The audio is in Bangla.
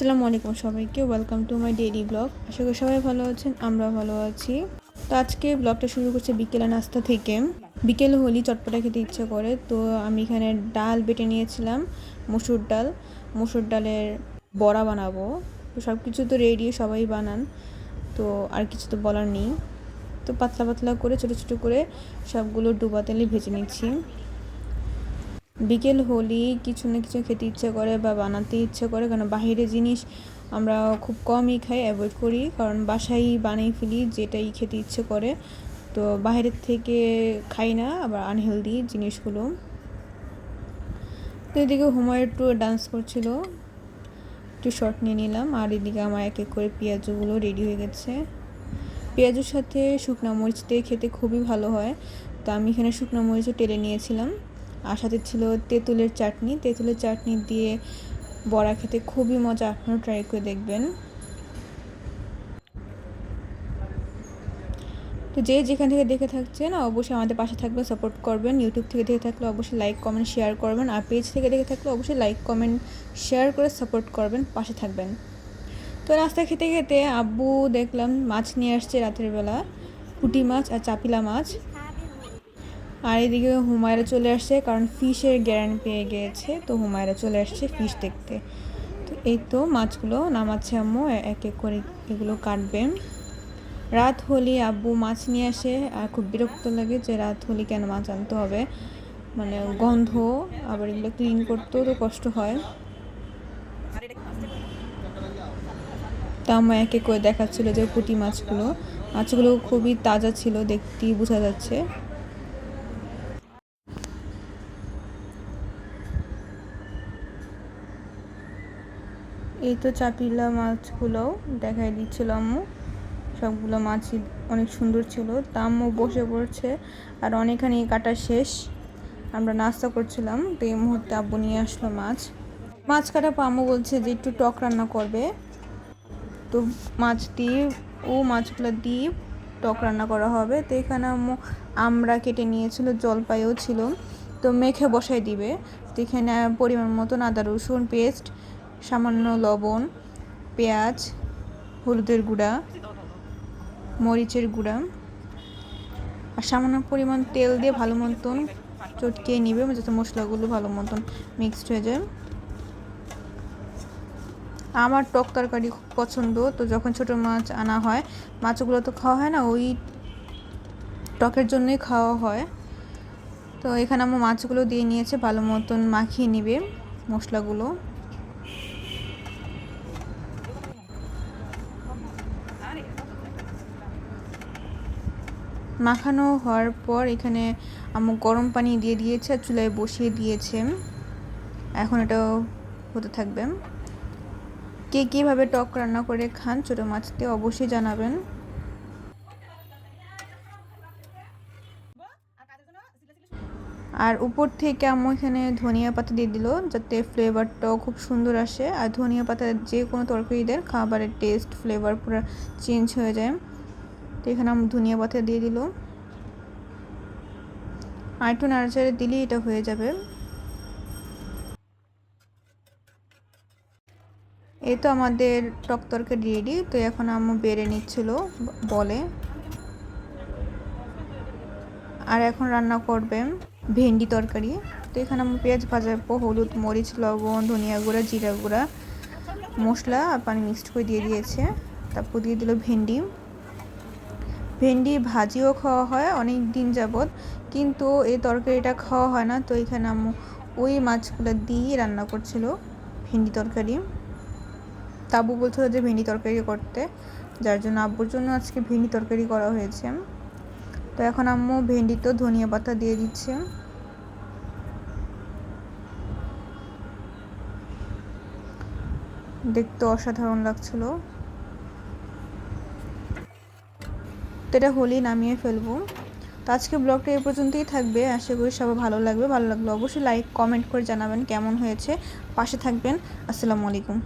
আসসালামু আলাইকুম সবাইকে। Welcome to my daily blog আশা করি সবাই ভালো আছেন আমরা ভালো আছি। তো আজকে ব্লগটা শুরু করছে বিকেলে নাস্তা থেকে। বিকেল হলি চটপটা খেতে ইচ্ছে করে, তো আমি এখানে ডাল বেটে নিয়েছিলাম, মুসুর ডাল। মুসুর ডালের বড়া বানাবো। তো সব কিছু তো রেডি সবাই বানান। তো আর কিছু তো বলার নেই। তো পাতলা পাতলা করে, ছোটো ছোটো করে সবগুলো ডুবা তেলে ভেজে নিচ্ছি। বিকেল হলেই কিছু না কিছু খেতে ইচ্ছে করে বা বানাতে ইচ্ছে করে কারণ বাহিরে জিনিস আমরা খুব কমই খাই অ্যাভয়েড করি। কারণ বাসায় বানিয়ে ফেলি যেটাই খেতে ইচ্ছে করে। তো বাইরের থেকে খাই না, আবার আনহেলদি জিনিসগুলো। তো এদিকে হুমায়ুর একটু ডান্স করছিল। একটু শর্ট নিয়ে নিলাম। আর এদিকে আমার এক এক করে পেঁয়াজগুলো রেডি হয়ে গেছে। পেঁয়াজের সাথে শুকনো মরিচ দিয়ে খেতে খুবই ভালো হয়। তো আমি এখানে শুকনো মরিচও টেলে নিয়েছিলাম। আর সাথে ছিল তেঁতুলের চাটনি। তেঁতুলের চাটনি দিয়ে বড়া খেতে খুবই মজা। আপনারা ট্রাই করে দেখবেন। তো যে যেখান থেকে দেখে থাকছেন, অবশ্যই আমাদের পাশে থাকবেন সাপোর্ট করবেন। ইউটিউব থেকে দেখে থাকলে অবশ্যই লাইক কমেন্ট শেয়ার করবেন। আর পেজ থেকে দেখে থাকলে অবশ্যই লাইক কমেন্ট শেয়ার করে সাপোর্ট করবেন, পাশে থাকবেন। তো রাস্তা খেতে খেতে আব্বু দেখলাম মাছ নিয়ে আসছে রাতের বেলা। পুঁটি মাছ আর চাপিলা মাছ। আর এদিকে হুমায়রা চলে আসছে, কারণ ফিশের গ্যারান্ট পেয়ে গিয়েছে তো হুমায়রা চলে আসছে ফিশ দেখতে। তো এই তো মাছগুলো নামাচ্ছে আম্মু এক এক করে এগুলো কাটবে রাত হলে আব্বু মাছ নিয়ে আসে, আর খুব বিরক্ত লাগে যে রাত হলে কেন মাছ আনতে হবে। মানে গন্ধ, আবার এগুলো ক্লিন করতেও তো কষ্ট হয়। তা এক এক করে দেখাচ্ছিল যে পুঁটি মাছগুলো। মাছগুলো খুবই তাজা ছিল, দেখতেই বোঝা যাচ্ছে। এই তো চাপিলা মাছগুলোও দেখাই দিচ্ছিল আম্মু। সবগুলো মাছই অনেক সুন্দর ছিল। তা আম্মু বসে পড়ছে আর অনেকখানি কাটা শেষ। আমরা নাস্তা করছিলাম, তো এই মুহূর্তে আব্বু নিয়ে আসলো মাছ। মাছ কাটা আম্মু বলছে যে একটু টক রান্না করবে। তো মাছ দিয়ে ও মাছগুলো দিয়ে টক রান্না করা হবে। তো এখানে আম্মু আমরা কেটে নিয়েছিল, জলপাইও ছিল। তো মেখে বসাই দিবে। তো এখানে পরিমাণ মতন আদা রসুন, পেস্ট সামান্য লবণ, পেঁয়াজ, হলুদের গুঁড়া, মরিচের গুঁড়া আর সামান্য পরিমাণ তেল দিয়ে ভালো মতন চটকিয়ে নিবে যাতে মশলাগুলো ভালো মতন মিক্সড হয়ে যায়। আমার টক তরকারি খুব পছন্দ, তো যখন ছোট মাছ আনা হয়, মাছগুলো তো খাওয়া হয় না, ওই টকের জন্যই খাওয়া হয়। তো এখানে আমার মাছগুলো দিয়ে নিয়েছে, ভালো মতন মাখিয়ে নিবে মশলাগুলো। মাখানো হওয়ার পর এখানে আমার গরম পানি দিয়ে দিয়েছে আর চুলায় বসিয়ে দিয়েছে। এখন এটাও হতে থাকবে। কে কীভাবে টক রান্না করে খান ছোটো মাছ দিয়ে অবশ্যই জানাবেন। আর উপর থেকে আমি এখানে ধনিয়া পাতা দিয়ে দিল, যাতে ফ্লেভারটাও খুব সুন্দর আসে। আর ধনিয়া পাতা যে কোনো তরকারি দেন খাবারের টেস্ট ফ্লেভার পুরো চেঞ্জ হয়ে যায়। তো এখানে আমি ধনিয়া পাতা দিয়ে দিল। আর একটু নাড়াচাড়া দিলেই এটা হয়ে যাবে। এই তো আমাদের টক তরকারি রেডি তো এখন আম্মু বেড়ে নিচ্ছিল বলে। আর এখন রান্না করবে। ভেন্ডি তরকারি। তো এখানে আমি পেঁয়াজ পর হলুদ, মরিচ, লবণ, ধনিয়া গুঁড়া, জিরা গুঁড়া, মশলা আর পানি মিক্সড করে দিয়ে দিয়েছে। তারপর দিয়ে দিল ভেন্ডি। ভেন্ডি ভাজিও খাওয়া হয় অনেক দিন যাবৎ, কিন্তু এই তরকারিটা খাওয়া হয় না। তো এখানে আম্মু ওই মাছগুলো দিয়ে রান্না করছিল ভেন্ডি তরকারি। তাবু বলছিল যে ভেন্ডি তরকারি করতে, যার জন্য আব্বুর জন্য আজকে ভেন্ডি তরকারি করা হয়েছে। তো এখন আম্মু ভেন্ডি তো ধনিয়া পাতা দিয়ে দিচ্ছে। দেখতে অসাধারণ লাগছিল। তো এটা হোলি নামিয়ে ফেলব। তো আজকে ব্লগটা এই পর্যন্তই থাকবে। আশা করি সবাই ভালো লাগবে। ভালো লাগলে অবশ্যই লাইক কমেন্ট করে জানাবেন কেমন হয়েছে। পাশে থাকবেন। আসসালামু আলাইকুম।